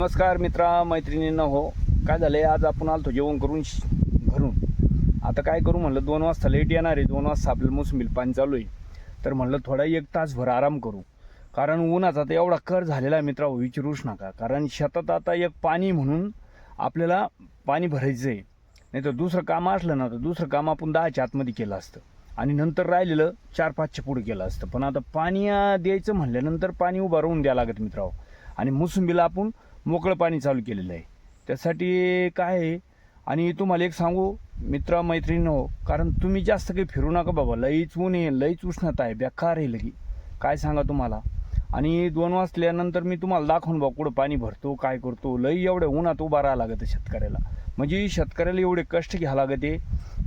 नमस्कार मित्रा मैत्रिणींना हो. काय झालंय? आज आपण आलतो जेवण करून श- घरून. आता काय करू म्हणलं दोन वाजता लेट येणार आहे. दोन वाजता आपल्याला मोसंबील पाणी चालू आहे. तर म्हणलं थोडा एक तासभर आराम करू. कारण उन्हाचा तर एवढा कर झालेला आहे मित्रा हो, विचारूच नका. कारण शेतात आता एक पाणी म्हणून आपल्याला पाणी भरायचं आहे नाही तर दुसरं काम असलं ना तर दुसरं काम आपण दहाच्या आतमध्ये केलं असतं. आणि नंतर राहिलेलं चार पाचच्या पुढे केलं असतं. पण आता पाणी द्यायचं म्हणल्यानंतर पाणी उभं राहून द्यावं लागत मित्रांनो हो. आणि मोसंबीला आपण मोकळं पाणी चालू केलेलं आहे. त्यासाठी काय आहे? आणि तुम्हाला एक सांगू मित्रा हो कारण तुम्ही जास्त काही फिरू नका बाबा. लईच ऊन आहे लईच उष्णता आहे बेकार आहे लगी. काय सांगा तुम्हाला? आणि दोन वाजल्यानंतर मी तुम्हाला दाखवून बा कुठं पाणी भरतो काय करतो. लई एवढ्या उन्हात उभा राहावं लागतं शेतकऱ्याला. म्हणजे शेतकऱ्याला एवढे कष्ट घ्यावं लागते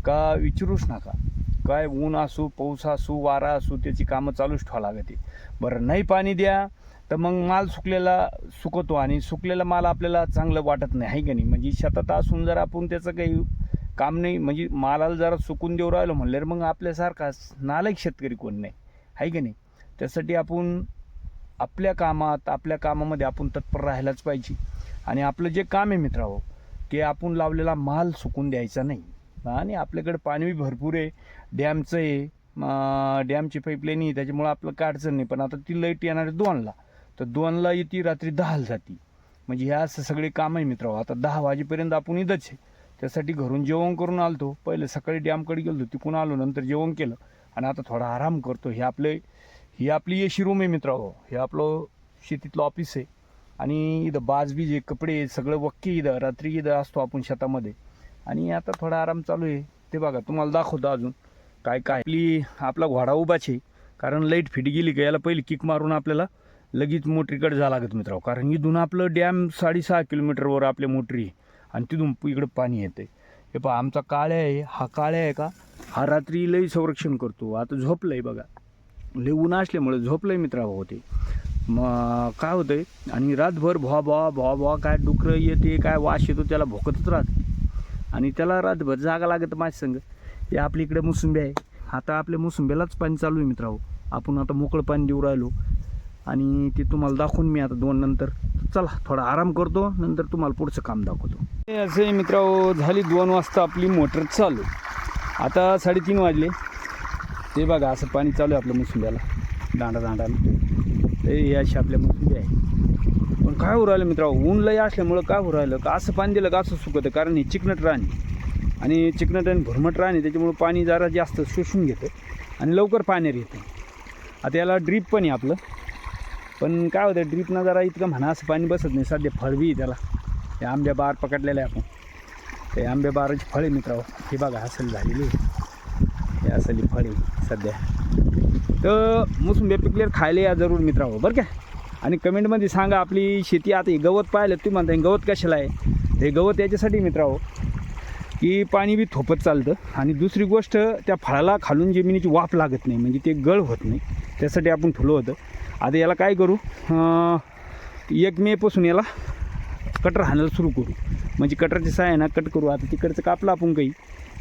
का विचारूच नका. काय ऊन असू पाऊस असू वारा असू त्याची कामं चालूच ठेवावं लागते बरं नाही पाणी द्या तर मग माल सुकलेला सुकतो आणि सुकलेला माल आपल्याला चांगलं वाटत नाही आहे की नाही? म्हणजे शेतात असून जर आपण त्याचं काही काम नाही म्हणजे मालाला जरा सुकून देऊ राहिलो म्हणल्यावर मग आपल्यासारखा नालायक शेतकरी कोण नाही आहे की नाही? त्यासाठी आपण आपल्या कामात आपल्या कामामध्ये आपण तत्पर राहायलाच पाहिजे. आणि आपलं जे काम आहे मित्रांनो ते आपण लावलेला माल सुकून द्यायचा नाही. आणि आपल्याकडे पाणी भरपूर आहे डॅमचं आहे डॅमची पाईपलाईन आहे त्याच्यामुळं आपलं काय अडचण नाही. पण आता ती लाइट येणार दोनला. तर दोनला येते रात्री दहाला जाती. म्हणजे ह्या असं सगळे काम आहे मित्र हो. आता दहा वाजेपर्यंत आपण इथंच आहे. त्यासाठी घरून जेवण करून आलतो. पहिले सकाळी डॅमकडे गेलो तिकून आलो नंतर जेवण केलं. आणि आता थोडा आराम करतो. हे आपले ही आपली एशी रूम आहे मित्रांनो हो. हे. आपलं शेतीतलं ऑफिस आहे. आणि इथं बाजबीज आहे कपडे सगळं वक्की इथं. रात्री इथं असतो आपण शेतामध्ये. आणि आता थोडा आराम चालू आहे. ते बघा तुम्हाला दाखवतो अजून. काय काय. आपली आपला घोडा उभाच आहे. कारण लाइट फिट गेली का याला पहिली किक मारून आपल्याला लगेच मोटरीकडे जावं लागत मित्रांनो. कारण इथून आपलं डॅम साडेसहा किलोमीटरवर आपल्या मोटरी आहे. आणि तिथून इकडं पाणी येते हे पहा आमचा काळ्या आहे. हा काळ्या आहे का? हा रात्री लई संरक्षण करतो. आता झोपलं आहे बघा. लई ऊन असल्यामुळे झोपलंय मित्रांनो होते मग काय होतंय? आणि रातभर भवा भवा भवा भवा काय डुकरं येते काय वास येतो त्याला भोकतच राहत आणि त्याला रातभर जागा लागत माझ्या संग. हे आपल्या इकडे मोसंबी आहे. आता आपल्या मोसंबीलाच पाणी चालू आहे मित्रांनो. आपण आता मोकळं पाणी देऊ राहिलो. आणि ते तुम्हाला दाखवून मी आता दोन नंतर चला थोडा आराम करतो नंतर तुम्हाला पुढचं काम दाखवतो. असे मित्र झाली दोन वाजता आपली मोटर चालू. आता साडेतीन वाजले. ते बघा असं पाणी चालू आहे आपल्या मुसुंब्याला. दांडा दांडाला ते हे अशी आपल्या मुसुंबी आहे. पण काय होऊ राहिलं मित्रा ऊन लय असल्यामुळं काय हो राहिलं? का असं पाणी दिलं का असं सुकतं? कारण हे चिकनट राणी. आणि चिकनट आणि भुरमट राणी त्याच्यामुळं पाणी जरा जास्त शोषून घेतं आणि लवकर पाण्यावर येतं. आता याला ड्रीप पण आहे आपलं. पण काय होतं ड्रीपनं जरा इतकं म्हणा असं पाणी बसत नाही. सध्या फळवी त्याला. ते आंब्या बार पकडलेले आहे आपण. ते आंब्या बाराची फळे मित्रांनो. हे बघा असेल झालेली हे असली फळे सध्या. तर मोसंबी पिकलेर खायला या जरूर मित्रांनो. बरं काय आणि कमेंटमध्ये सांगा आपली शेती आता हे गवत पाहिलं तुम्ही म्हणता गवत कशाला आहे? हे गवत याच्यासाठी मित्रांनो की पाणी बी थोपत चालतं. आणि दुसरी गोष्ट त्या फळाला खालून जमिनीची वाफ लागत नाही. म्हणजे ते गळ होत नाही. त्यासाठी आपण फुलं होतं. आता याला काय करू? एक मेपासून याला कटर हाणायला सुरू करू. म्हणजे कटरची साय ना कट करू. आता तिकडचं कापलं आपण काही.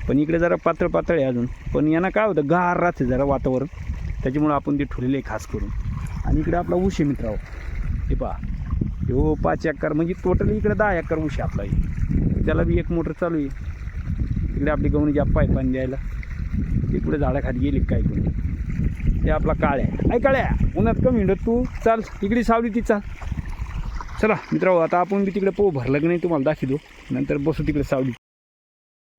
पण इकडे जरा पातळ पातळ आहे अजून. पण यांना काय होतं गार राहते जरा वातावरण. त्याच्यामुळं आपण ते ठुलेले आहे खास करून. आणि इकडे आपला उशी मित्राव हे पहा. हो पाच एकर. म्हणजे टोटल इकडे दहा एकर उशी आपला आहे त्याला बी एक मोटर चालू आहे. इकडे आपली गवणी जाप्पा आहे पाणी द्यायला. इकडे झाडाखाली गेली काय कोणी ते आपला काळ्या आहे. काळ्या! उन्हात कमी हिंडत तू चाल इकडे सावली ती चाल. चला मित्रांनो आता आपण बी तिकडे पोह भरलं की नाही तुम्हाला दाखवतो. नंतर बसू तिकडे सावली.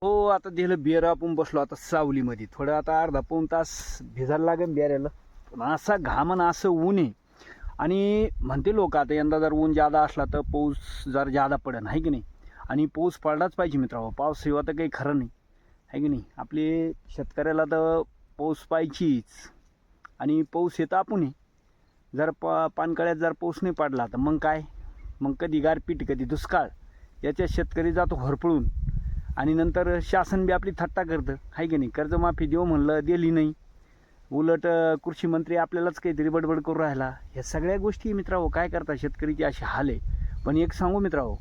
हो आता दिलं बिअर आपण बसलो आता सावलीमध्ये. थोडं आता अर्धा पाऊन तास भिजायला लागेल बिअरायला पण असा घाम आणि असं ऊन आहे. आणि म्हणते लोक आता यंदा जर ऊन जादा असला तर पाऊस जर जादा पडेल आहे की नाही? आणि पाऊस पडलाच पाहिजे मित्रांनो. पाऊस शिवाय तर काही खरं नाही. आहे की नाही? आपले शेतकऱ्याला तर पाऊस पाहिजेच. आणि पाऊस येतं आपण जर प पानकळ्यात जर पाऊस नाही पडला तर मग काय? मग कधी गारपीट कधी दुष्काळ. याच्यात शेतकरी जातो होरपळून आणि नंतर शासन बी आपली थट्टा करतं. आहे की नाही? कर्जमाफी देऊ म्हणलं दिली नाही. उलट कृषी मंत्री आपल्यालाच काहीतरी बडबड करू राहिला. ह्या सगळ्या गोष्टी मित्रांनो काय करता शेतकरीची अशी हाल आहे? पण एक सांगू मित्रांनो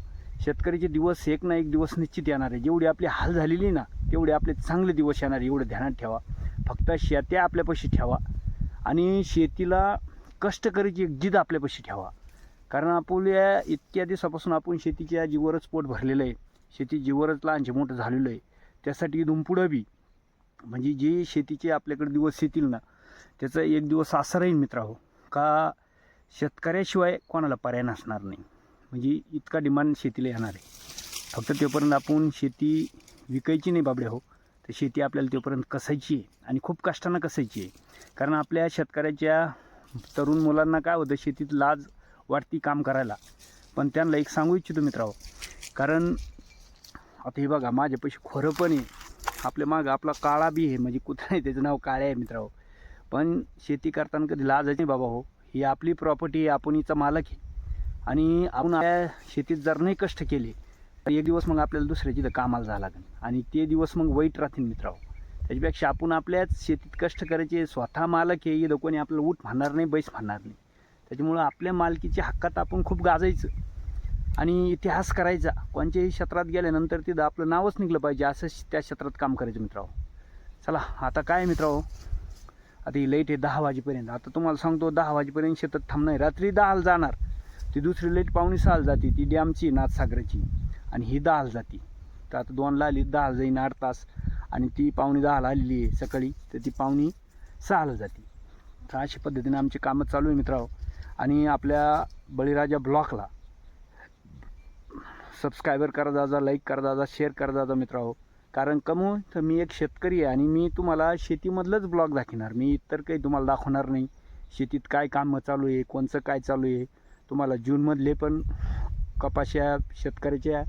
शेतकरीचे दिवस एक ना एक दिवस निश्चित येणार आहे. जेवढी आपली हाल झालेली ना तेवढे आपले चांगले दिवस येणार आहे. एवढं ध्यानात ठेवा. फक्त शेत्या आपल्यापाशी ठेवा. आणि शेतीला कष्ट करायची एक जिद आपल्यापाशी ठेवा. कारण आपल्या इतक्या दिवसापासून आपण शेतीच्या जीवरच पोट भरलेलं आहे. शेती जीवरच लहानचे मोठं झालेलं आहे. त्यासाठी इथून पुढं बी. म्हणजे जे शेतीचे आपल्याकडे दिवस येतील ना त्याचा एक दिवस असा राहील मित्राहो का शेतकऱ्याशिवाय कोणाला पर्याय नसणार नाही. म्हणजे इतका डिमांड शेतीला येणार आहे. फक्त तोपर्यंत आपण शेती विकायची नाही बाबडे हो. तर शेती आपल्याला तोपर्यंत कसायची आहे आणि खूप कष्टानं कसायची आहे. कारण आपल्या शेतकऱ्याच्या तरुण मुलांना काय होतं शेतीत लाज वाटती काम करायला. पण त्यांना एक सांगू इच्छितो मित्रांनो कारण आता हे बघा माझ्यापाशी खोरं पण आहे. आपल्या मागं आपला काळा बी आहे म्हणजे कुत्रा आहे त्याचं नाव काळे आहे मित्रांनो. पण शेती करताना कधी लाज नाही बाबा हो. ही आपली प्रॉपर्टी आहे आपण हिचा मालक आहे. आणि आपण आपल्या शेतीत जर नाही कष्ट केले तर एक दिवस मग आपल्याला दुसऱ्या तिथं कामाला जावं लागेल. आणि ते दिवस मग वाईट राहतील मित्रांनो. त्याच्यापेक्षा आपण आपल्याच शेतीत कष्ट करायचे स्वतः मालक आहे इथं कोणी आपल्याला ऊठ म्हणणार नाही बैस म्हणणार नाही. त्याच्यामुळं आपल्या मालकीच्या हक्कात आपण खूप गाजायचं. आणि इतिहास करायचा. कोणत्याही क्षेत्रात गेल्यानंतर तिथं आपलं नावच निघलं पाहिजे असं त्या क्षेत्रात काम करायचं मित्रांनो. चला आता काय मित्रांनो? आता ही लाइट आहे दहा वाजेपर्यंत. आता तुम्हाला सांगतो दहा वाजेपर्यंत शेतात थांबणार रात्री दहाला जाणार. ती दुसरी लाइट पावणे सहाला जाते ती डॅमची नाथसागराची. आणि ही दहाला जाते. तर आता दोनला आली दहा जाईन आठ तास. आणि ती पावणे दहाला आलेली आहे सकाळी तर ती पाहुणी सहाला जाते. तर अशा पद्धतीने आमची कामं चालू आहे मित्रांनो. आणि आपल्या बळीराजा ब्लॉकला सबस्क्रायबर करा जाजा लाईक करा जाजा शेअर करा जाजा मित्रांनो. कारण कमू तर मी एक शेतकरी आहे आणि मी तुम्हाला शेतीमधलंच ब्लॉग दाखवणार. मी इतर काही तुम्हाला दाखवणार नाही. शेतीत काय कामं चालू आहे कोणचं काय चालू आहे तुम्हाला जूनमधले पण कपाशा शेतकऱ्याच्या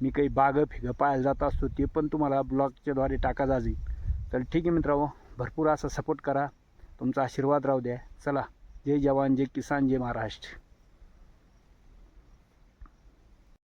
मी काही बागं फिगं पाहायला जात असतो ते पण तुम्हाला ब्लॉगच्याद्वारे टाका जाईल. तर ठीक आहे मित्रांनो भरपूर असा सपोर्ट करा. तुमचा आशीर्वाद राहू द्या. चला जय जवान जय किसान जय महाराष्ट्र.